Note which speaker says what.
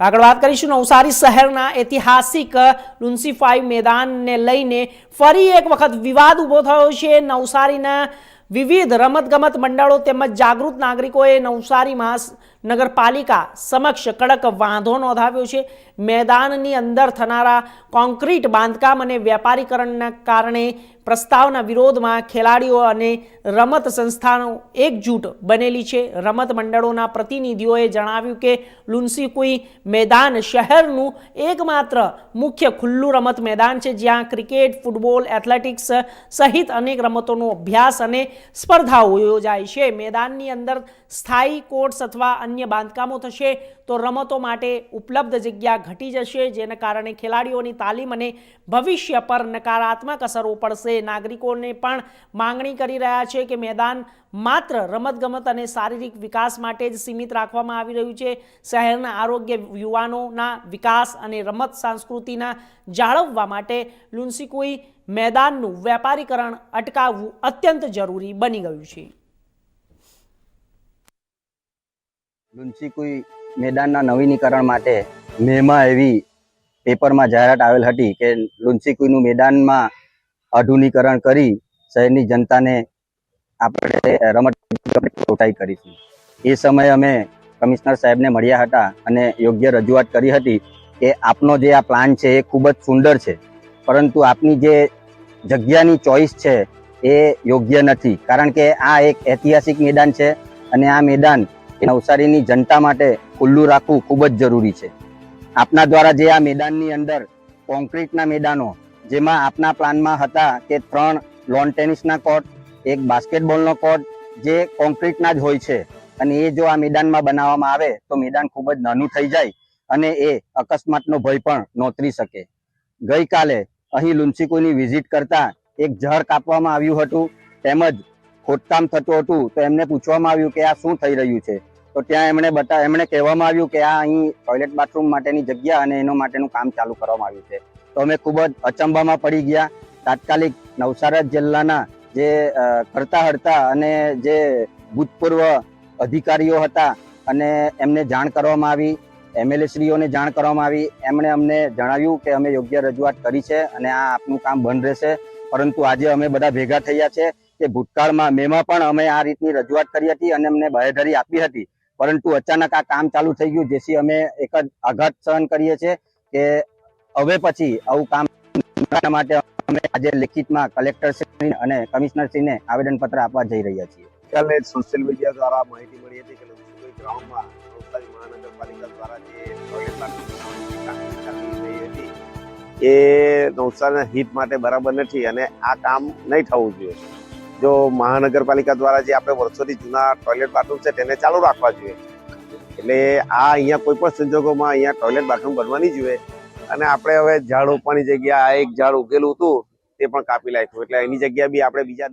Speaker 1: આગળ વાત કરીશું નવસારી શહેરના ઐતિહાસિક લુન્સીફાઈ મેદાનને લઈને ફરી એક વખત વિવાદ ઊભો થયો છે. નવસારીના વિવિધ રમતગમત મંડળો તેમજ જાગૃત નાગરિકોએ નવસારી મહાનગરપાલિકા સમક્ષ કડક વાંધો નોંધાવ્યો છે. મેદાનની અંદર થનારા કોન્ક્રીટ બાંધકામ અને વેપારીકરણના કારણે પ્રસ્તાવના વિરોધમાં ખેલાડીઓ અને રમત સંસ્થાનો એકજૂટ બનેલી છે. રમત મંડળોના પ્રતિનિધિઓએ જણાવ્યું કે લુન્સીકુઈ મેદાન શહેરનું એકમાત્ર મુખ્ય ખુલ્લું રમત મેદાન છે, જ્યાં ક્રિકેટ, ફૂટબોલ, એથ્લેટિક્સ સહિત અનેક રમતોનો અભ્યાસ અને સ્પર્ધાઓ યોજાય છે. મેદાનની અંદર સ્થાયી કોર્ટ્સ અથવા અન્ય બાંધકામો થશે. તો રમતો માટે ઉપલબ્ધ જગ્યા ઘટી જશે, જેના કારણે ખેલાડીઓની તાલીમ અને ભવિષ્ય પર નકારાત્મક અસરો પડશે નાગરિકોને પણ માંગણી કરી રહ્યા છે કે મેદાન માત્ર રમતગમત અને શારીરિક વિકાસ માટે જ સીમિત રાખવામાં આવી રહ્યું છે. શહેરના આરોગ્ય યુવાનોના વિકાસ અને રમત સંસ્કૃતિના જાળવવા માટે લુન્સીકુઈ મેદાનનું વેપારીકરણ અટકાવવું અત્યંત જરૂરી બની ગયું છે.
Speaker 2: લુન્સીકુઈ મેદાનના નવીનીકરણ માટે મેમાં એવી પેપરમાં જાહેરાત આવેલ હતી કે લુન્સીકુઈનું મેદાનમાં આધુનિકરણ કરી શહેરની જનતાને આપણે રમત પ્રોત્સાહિત કરીશું. એ સમયે અમે કમિશનર સાહેબને મળ્યા હતા અને યોગ્ય રજૂઆત કરી હતી કે આપનો જે આ પ્લાન છે એ ખૂબ જ સુંદર છે. પરંતુ આપની જે જગ્યાની ચોઈસ છે એ યોગ્ય નથી. કારણ કે આ એક ઐતિહાસિક મેદાન છે અને આ મેદાન નવસારીની જનતા માટે ખુલ્લું રાખવું ખૂબ જ જરૂરી છે. આપના દ્વારા જે આ મેદાનની અંદર કોન્ક્રીટના મેદાનો, જેમાં આપના પ્લાનમાં હતા કે ત્રણ લોન ટેનિસના કોર્ટ એક બાસ્કેટબોલનો કોર્ટ જે કોન્ક્રીટના જ હોય છે. અને એ જો આ મેદાનમાં બનાવવામાં આવે, તો મેદાન ખૂબ જ નાનું થઈ જાય અને એ અકસ્માતનો ભય પણ નોતરી શકે. ગઈકાલે અહીં લુન્સીકુની વિઝિટ કરતા એક ઝર કાપવામાં આવ્યું હતું, તેમજ ખોદકામ થતું હતું, તો એમને પૂછવામાં આવ્યું કે આ શું થઈ રહ્યું છે? તો ત્યાં એમણે બતા, એમણે કહેવામાં આવ્યું કે આ અહીં ટોયલેટ બાથરૂમ માટેની જગ્યા અને એનો માટેનું કામ ચાલુ કરવામાં આવ્યું છે. તો અમે ખૂબ જ અચંબામાં પડી ગયા. તાત્કાલિક નવસારી જિલ્લાના જે કરતા હડતા અને જે ભૂતપૂર્વ અધિકારીઓ હતા અને એમને જાણ કરવામાં આવી એમએલએ શ્રીઓને જાણ કરવામાં આવી, એમણે અમને જણાવ્યું કે અમે યોગ્ય રજૂઆત કરી છે અને આ આપનું કામ બંધ રહેશે. પરંતુ આજે અમે બધા ભેગા થયા છે કે ભૂતકાળમાં મેમાં પણ અમે આ રીતની રજૂઆત કરી હતી અને અમને બાહેધરી આપી હતી. પરંતુ અચાનક આ કામ ચાલુ થઈ ગયું, જેથી અમે એક જ આઘાત સહન કરીએ છીએ કે હવે પછી આવું કામ માટે અમે આજે લિખિતમાં કલેક્ટર શ્રી અને કમિશનર શ્રીને આવેદનપત્ર આપવા જઈ રહ્યા છીએ.
Speaker 3: ગઈકાલે સોશિયલ મીડિયા દ્વારા માહિતી મળી હતી કે લક્ષ્મીભાઈ ગ્રાઉન્ડમાં નવસારી મહાનગરપાલિકા દ્વારા જે ટોયલેટ એ નવસારીના હિત માટે બરાબર નથી અને આ કામ નહીં થવું જોઈએ. જો મહાનગરપાલિકા દ્વારા જે આપણે વર્ષોથી જૂના ટોયલેટ બાથરૂમ છે, તેને ચાલુ રાખવા જોઈએ. એટલે આ અહીંયા કોઈ પણ સંજોગોમાં અહીંયા ટોયલેટ બાથરૂમ બનવાની જોઈએ. અને આપણે હવે ઝાડ રોપવાની જગ્યા, આ એક ઝાડ ઉગેલું હતું, તે પણ કાપી નાખ્યું. એટલે એની જગ્યા બી આપણે બીજા